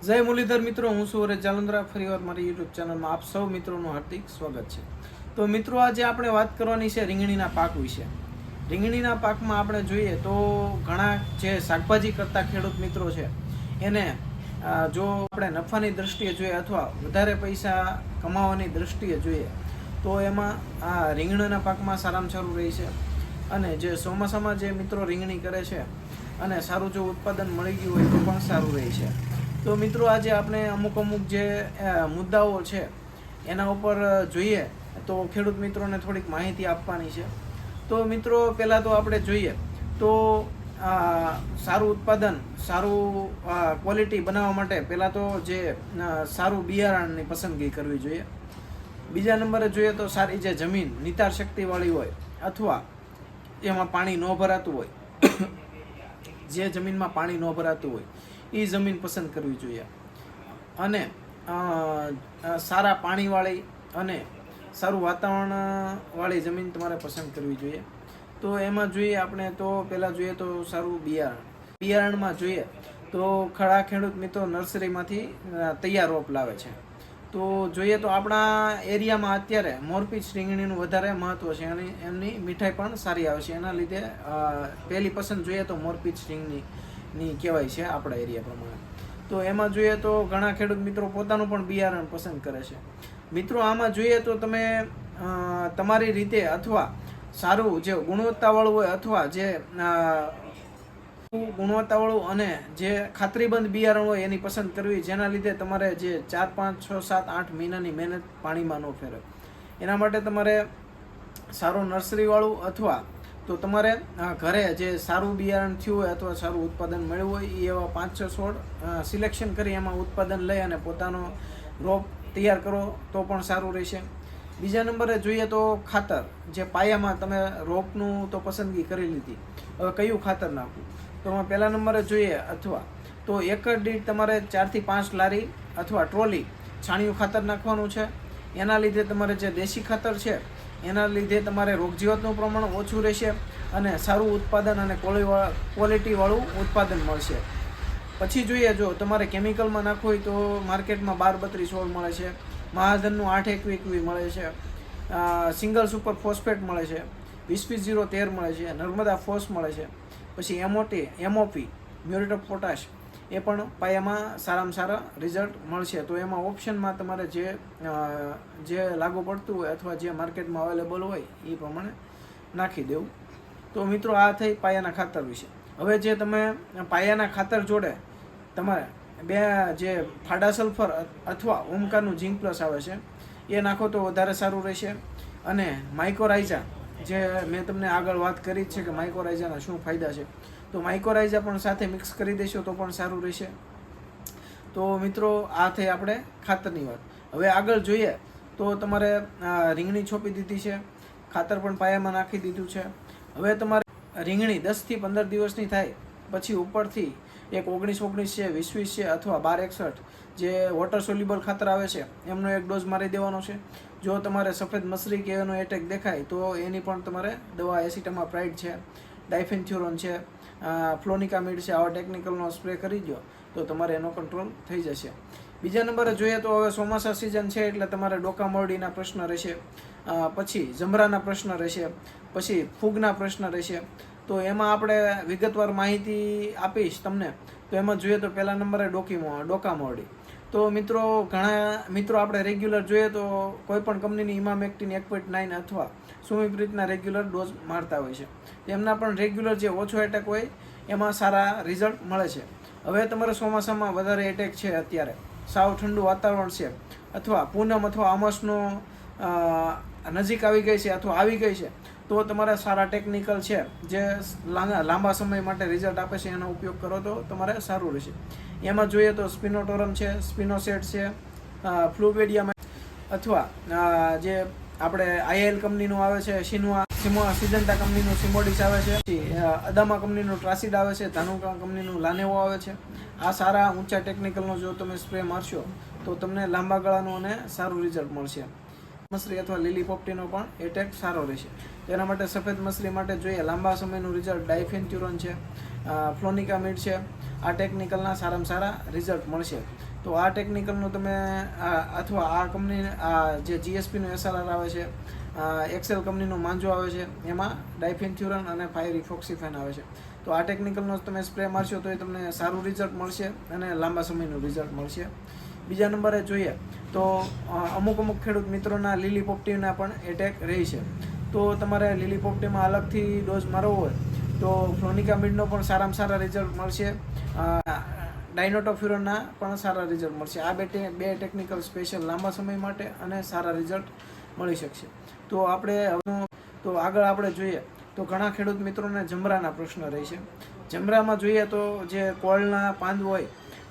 જય મુરલીધર મિત્રો, હું સુરે જાલંદરા. ફરીવાર મારી યુટ્યુબ ચેનલમાં આપ સૌ મિત્રોનું હાર્દિક સ્વાગત છે. તો મિત્રો, આજે આપણે વાત કરવાની છે રીંગણીના પાક વિશે. રીંગણીના પાકમાં આપણે જોઈએ તો ઘણા જે શાકભાજી કરતા ખેડૂત મિત્રો છે, એને જો આપણે નફાની દ્રષ્ટિએ જોઈએ અથવા વધારે પૈસા કમાવાની દ્રષ્ટિએ જોઈએ, તો એમાં આ રીંગણના પાકમાં સારામાં સારું રહે છે. અને જે ચોમાસામાં જે મિત્રો રીંગણી કરે છે, અને સારું જો ઉત્પાદન મળી ગયું હોય તો પણ સારું રહે છે. તો મિત્રો આજે આપણે અમુક અમુક જે મુદ્દાઓ છે, એના ઉપર જોઈએ. તો ખેડૂત મિત્રોને થોડીક માહિતી આપવાની છે. તો મિત્રો, પહેલાં તો આપણે જોઈએ. તો સારું ઉત્પાદન, સારું ક્વોલિટી બનાવવા માટે પહેલાં તો જે સારું બિયારણની પસંદગી કરવી જોઈએ. બીજા નંબરે જોઈએ તો સારી જે જમીન, નિતાર શક્તિવાળી હોય અથવા એમાં પાણી ન ભરાતું હોય. જે જમીનમાં પાણી ન ભરાતું હોય. એ જમીન પસંદ કરવી જોઈએ. અને સારા પાણીવાળી અને સારું વાતાવરણવાળી જમીન તમારે પસંદ કરવી જોઈએ. તો એમાં જોઈએ આપણે તો પહેલાં જોઈએ તો સારું બિયારણ. બિયારણમાં જોઈએ તો ખડા ખેડૂત મિત્રો નર્સરીમાંથી તૈયાર રોપ લાવે છે. તો જોઈએ તો આપણા એરિયામાં અત્યારે મોરપીચ રીંગણીનું વધારે મહત્ત્વ છે અને એમની મીઠાઈ પણ સારી આવે છે. એના લીધે પહેલી પસંદ જોઈએ તો મોરપીચ રીંગણી. ની કહેવાય છે આપણા એરિયા પ્રમાણે. તો એમાં જોઈએ તો ઘણા ખેડૂત મિત્રો પોતાનું પણ બિયારણ પસંદ કરે છે. મિત્રો, આમાં જોઈએ તો તમે તમારી રીતે અથવા સારું જે ગુણવત્તાવાળું હોય અથવા જે ગુણવત્તાવાળું અને જે ખાતરીબંધ બિયારણ હોય એની પસંદ કરવી, જેના લીધે તમારે જે ચાર, પાંચ, છ, સાત, આઠ મહિનાની મહેનત પાણીમાં ન ફેરવે. એના માટે તમારે સારું નર્સરીવાળું અથવા તો તમારે ઘરે જે સારું બિયારણ થયું હોય અથવા સારું ઉત્પાદન મળ્યું હોય એ એવા પાંચ છ છોડ સિલેક્શન કરી એમાં ઉત્પાદન લઈ અને પોતાનો રોપ તૈયાર કરો તો પણ સારું રહેશે. બીજા નંબરે જોઈએ તો ખાતર. જે પાયામાં તમે રોપનું તો પસંદગી કરી લીધી. હવે કયું ખાતર નાખવું? તો એમાં પહેલા નંબરે જોઈએ અથવા તો એક દીઠ તમારે ચારથી પાંચ લારી અથવા ટ્રોલી છાણિયું ખાતર નાખવાનું છે. એના લીધે તમારે જે દેશી ખાતર છે એના લીધે તમારે રોગજીવાતનું પ્રમાણ ઓછું રહેશે અને સારું ઉત્પાદન અને ક્વોલિટીવાળું ઉત્પાદન મળશે. પછી જોઈએ જો તમારે કેમિકલમાં નાખવું હોય તો માર્કેટમાં બાર બત્રીસ ઓળ મળે છે મહાજનનું આઠ એકવી એકવી મળે છે સિંગલ સુપર ફોસ્ફેટ મળે છે વીસ વીસ જીરો તેર મળે છે, નર્મદા ફોસ મળે છે, પછી MOT MOP muriate of potash એ પણ પાયામાં સારામાં સારા રિઝલ્ટ મળશે. તો એમાં ઓપ્શનમાં તમારે જે જે લાગુ પડતું હોય અથવા જે માર્કેટમાં અવેલેબલ હોય એ પ્રમાણે નાખી દેવું. તો મિત્રો, આ થઈ પાયાના ખાતર વિશે. હવે જે તમે પાયાના ખાતર જોડે તમારે બે જે ફાડા સલ્ફર અથવા ઓમકારનું ઝીંક પ્લસ આવે છે, એ નાખો તો વધારે સારું રહેશે. અને માઇકોરાઇઝા જે મેં તમને આગળ વાત કરી છે કે માઇકોરાઇઝાના શું ફાયદા છે તો માઇકોરાઇઝા પણ સાથે મિક્સ કરી દેશો તો પણ સારું રહેશે. તો મિત્રો, આ થઈ આપણે ખાતરની વાત. હવે આગળ જોઈએ તો તમારે રીંગણી છોપી દીધી છે. ખાતર પણ પાયામાં નાખી દીધું છે. હવે તમારે રીંગણી દસથી પંદર દિવસની થાય, પછી ઉપરથી એક ઓગણીસ ઓગણીસ છે, વીસ વીસ છે અથવા બાર એકસઠ જે વોટર સોલ્યુબલ ખાતર આવે છે, એમનો એક ડોઝ મારી દેવાનો છે. જો તમારે સફેદ મસરી કે એનો એટેક દેખાય તો એની પણ તમારે દવા એસિટામાં પ્રાઇડ છે. ડાયફેન્થ્યુરોન છે. ફ્લોનિકામિડ છે, આવા ટેકનિકલનો સ્પ્રે કરી દો તો તમારે એનો કંટ્રોલ થઈ જશે. બીજા નંબરે જોઈએ તો હવે ચોમાસા સિઝન છે એટલે તમારે ડોકા મોરડીના પ્રશ્ન રહેશે પછી જમરાના પ્રશ્ન રહેશે, પછી ફૂગના પ્રશ્ન રહેશે. તો એમાં આપણે વિગતવાર માહિતી આપીશ તમને. તો એમાં જોઈએ તો પહેલા નંબરે ડોકી ડોકામરડી. ડોકા મોરડી તો મિત્રો, ઘણા મિત્રો આપણે રેગ્યુલર જોઈએ તો કોઈ પણ કંપનીની ઇમામેક્ટિન એક પોઈન્ટ નાઇન અથવા સુમિપ્રીતના રેગ્યુલર ડોઝ મારતા હોય છે. તેમના પણ રેગ્યુલર જે ઓછો એટેક હોય, એમાં સારા રિઝલ્ટ મળે છે. હવે તમારે ચોમાસામાં વધારે એટેક છે અત્યારે. સાવ ઠંડુ વાતાવરણ છે. અથવા પૂનમ અથવા અમાસનો નજીક આવી ગઈ છે અથવા આવી ગઈ છે. તો તમારે સારા ટેકનિકલ છે, જે લાંબા સમય માટે રિઝલ્ટ આપે છે, એનો ઉપયોગ કરો તો તમારે સારું રહેશે. એમાં જોઈએ તો સ્પિનોટોરમ છે સ્પિનોસેટ છે ફ્લુવેડિયામાં અથવા જે આપણે આઈએલ કંપનીનું આવે છે સિનવા સિમો સિજન્ટા કંપનીનું સિમોડિસ આવે છે અદામા કંપનીનું ટ્રાસિડ આવે છે ધાનુકા કંપનીનું લાનેવો આવે છે. આ સારા ઊંચા ટેકનિકલનો જો તમે સ્પ્રે મારશો, તો તમને લાંબા ગાળાનું અને સારું રિઝલ્ટ મળશે. મસરી અથવા લીલી પોપટીનો પણ એટેક સારો રહેશે. તેના માટે સફેદ મસરી માટે જોઈએ, લાંબા સમયનું રિઝલ્ટ ડાયફેન્ચ્યુરોન છે ફ્લોનિકામિડ છે. આ ટેકનિકલના સારામાં સારા રિઝલ્ટ મળશે. તો આ ટેકનિકલનું તમે અથવા આ કંપની આ જે જીએસપીનું એસઆરઆર આવે છે એક્સેલ કંપનીનું માંજો આવે છે, એમાં ડાયફેન્થ્યુરન અને ફાયરિફોક્સિફેન આવે છે. તો આ ટેકનિકલનો તમે સ્પ્રે મારશો તો એ તમને સારું રિઝલ્ટ મળશે અને લાંબા સમયનું રિઝલ્ટ મળશે. બીજા નંબરે જોઈએ તો અમુક અમુક ખેડૂત મિત્રોના લીલી પોપટીના પણ એટેક રહી છે. તો તમારે લીલી પોપટીમાં અલગથી ડોઝ મારવો હોય તો ફ્લોનિકામિડનો પણ સારામાં સારા રિઝલ્ટ મળશે. ડાયનોટોફ્યુરોનના પણ સારા રિઝલ્ટ મળશે. આ બે બે ટેકનિકલ સ્પેશિયલ લાંબા સમય માટે અને સારા રિઝલ્ટ મળી શકશે. તો આપણે હવે તો આગળ આપણે જોઈએ તો ઘણા ખેડૂત મિત્રોને જમરાના પ્રશ્ન રહે છે. જમરામાં જોઈએ તો જે કોળના પાંદ હોય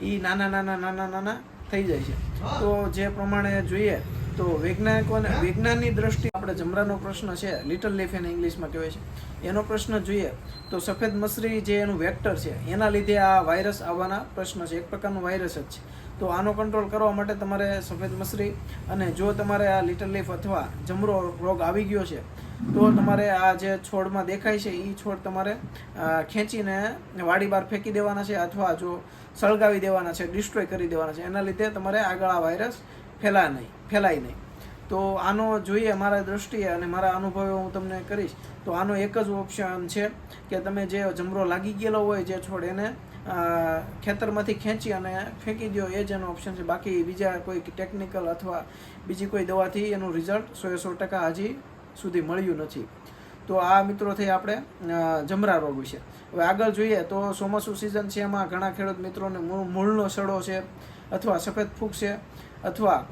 એ નાના નાના નાના નાના થઈ જાય છે. તો જે પ્રમાણે જોઈએ તો વૈજ્ઞાનિકોને વિજ્ઞાનની દ્રષ્ટિએ આપણે જમરાનો પ્રશ્ન છે લિટલ લીફ એને ઇંગ્લિશમાં કહેવાય છે. એનો પ્રશ્ન જોઈએ તો સફેદ મસરી જે એનું વેક્ટર છે એના લીધે આ વાયરસ આવવાના પ્રશ્ન છે. એક પ્રકારનું વાયરસ જ છે. તો આનો કંટ્રોલ કરવા માટે તમારે સફેદ મસરી અને જો તમારે આ લિટલ લીફ અથવા જમરો રોગ આવી ગયો છે તો તમારે આ જે છોડમાં દેખાય છે એ છોડ તમારે ખેંચીને વાડી બહાર ફેંકી દેવાના છે અથવા જો સળગાવી દેવાના છે ડિસ્ટ્રોય કરી દેવાના છે. એના લીધે તમારે આગળ આ વાયરસ ફેલાય નહીં ફેલાય નહીં. તો આનો જોઈએ મારા દ્રષ્ટિએ અને મારા અનુભવે હું તમને કરીશ. તો આનો એક જ ઓપ્શન છે કે તમે જે જમરો લાગી ગયેલો હોય જે છોડ એને ખેતરમાંથી ખેંચી અને ફેંકી દો એ જ એનો ઓપ્શન છે. બાકી બીજા કોઈ ટેકનિકલ અથવા બીજી કોઈ દવાથી એનું રિઝલ્ટ સો સો ટકા હજી સુધી મળ્યું નથી. તો આ મિત્રો થઈ આપણે જમરા રોગ વિશે. હવે આગળ જોઈએ તો ચોમાસું સિઝન છે એમાં ઘણા ખેડૂત મિત્રોને મૂળ- મૂળનો સડો છે, અથવા સફેદ ફૂગ છે, અથવા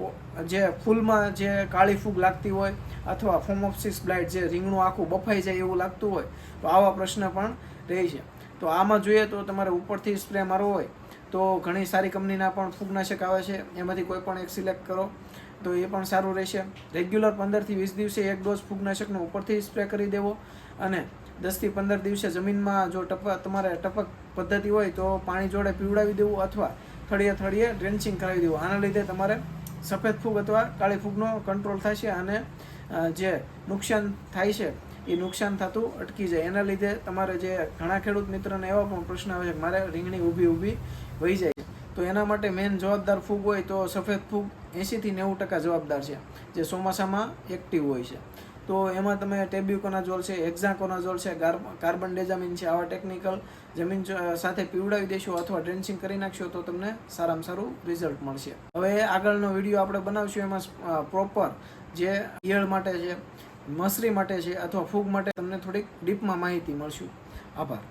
જે ફૂલમાં જે કાળી ફૂગ લાગતી હોય, અથવા ફોમોપ્સિસ બ્લાઇટ જે રીંગણું આખું બફાઈ જાય એવું લાગતું હોય, તો આવા પ્રશ્ન પણ રહે છે. તો આમાં જોઈએ તો તમારે ઉપરથી સ્પ્રે મારવો હોય, તો ઘણી સારી કંપનીના પણ ફૂગનાશક આવે છે. એમાંથી કોઈ પણ એક સિલેક્ટ કરો. તો એ પણ સારું રહેશે. રેગ્યુલર પંદરથી વીસ દિવસે એક ડોઝ ફૂગનાશકનો ઉપરથી સ્પ્રે કરી દેવો અને દસથી પંદર દિવસે જમીનમાં જો ટપક, તમારે ટપક પદ્ધતિ હોય તો પાણી જોડે પીવડાવી દેવું અથવા થળીએ થળીએ ડ્રેન્ચિંગ કરાવી દેવું. આના લીધે તમારે સફેદ ફૂગ અથવા કાળી ફૂગનો કંટ્રોલ થશે અને જે નુકસાન થાય છે, એ નુકસાન થતું અટકી જાય. એના લીધે તમારે જે ઘણા ખેડૂત મિત્રોને એવા પણ પ્રશ્ન આવે છે મારે રીંગણી ઊભી ઊભી વહી જાય. તો એના માટે મેઇન જવાબદાર ફૂગ હોય તો સફેદ ફૂગ એંશીથી નેવું ટકા જવાબદાર છે, જે ચોમાસામાં એક્ટિવ હોય છે. તો એમાં તમે ટેબ્યુકોનાઝોલ છે એક્ઝાકોનાઝોલ છે કાર્બન ડેઝામિન છે, આવા ટેકનિકલ જમીન સાથે પીવડાવી દેશો અથવા ડ્રેન્ચિંગ કરી નાખશો તો તમને સારામાં સારું રિઝલ્ટ મળશે. હવે આગળનો વીડિયો આપણે બનાવશું, એમાં પ્રોપર જે ઈયળ માટે છે, મસરી માટે છે અથવા ફૂગ માટે તમને થોડીક ડીપમાં માહિતી મળશું. આભાર.